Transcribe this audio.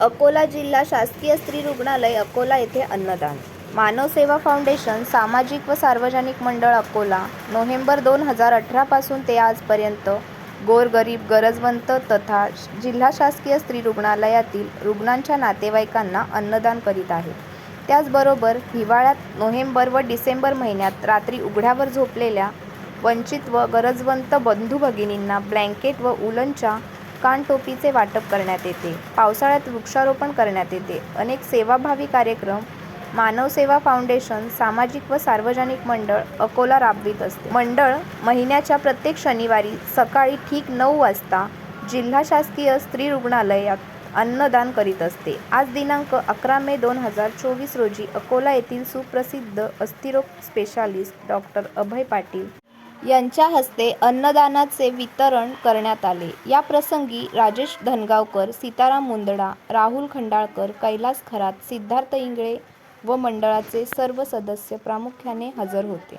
अकोला जिल्हा शासकीय स्त्री रुग्णालय अकोला येथे अन्नदान. मानव सेवा फाउंडेशन सामाजिक व सार्वजनिक मंडळ अकोला नोव्हेंबर दोन हजार अठरापासून ते आजपर्यंत गोरगरीब गरजवंत तथा जिल्हा शासकीय स्त्री रुग्णालयातील रुग्णांच्या नातेवाईकांना अन्नदान करीत आहे त्याचबरोबर हिवाळ्यात नोव्हेंबर व डिसेंबर महिन्यात रात्री उघड्यावर झोपलेल्या वंचित व गरजवंत बंधू भगिनींना ब्लँकेट व उलनच्या कानटोपीचे वाटप करण्यात येते. पावसाळ्यात वृक्षारोपण करण्यात येते. अनेक सेवाभावी कार्यक्रम मानव सेवा फाउंडेशन सामाजिक व सार्वजनिक मंडळ अकोला राबवित असते. मंडळ महिन्याच्या प्रत्येक शनिवारी सकाळी ठीक नऊ वाजता जिल्हा शासकीय स्त्री रुग्णालयात अन्नदान करीत असते. आज दिनांक अकरा मे दोन हजार चोवीस रोजी अकोला येथील सुप्रसिद्ध अस्थिरोग स्पेशालिस्ट डॉक्टर अभय पाटील यांच्या हस्ते अन्नदानाचे वितरण करण्यात आले. या प्रसंगी राजेश धनगावकर सीताराम मुंदडा राहुल खंडाळकर कैलास खरात सिद्धार्थ इंगळे व मंडळाचे सर्व सदस्य प्रामुख्याने हजर होते.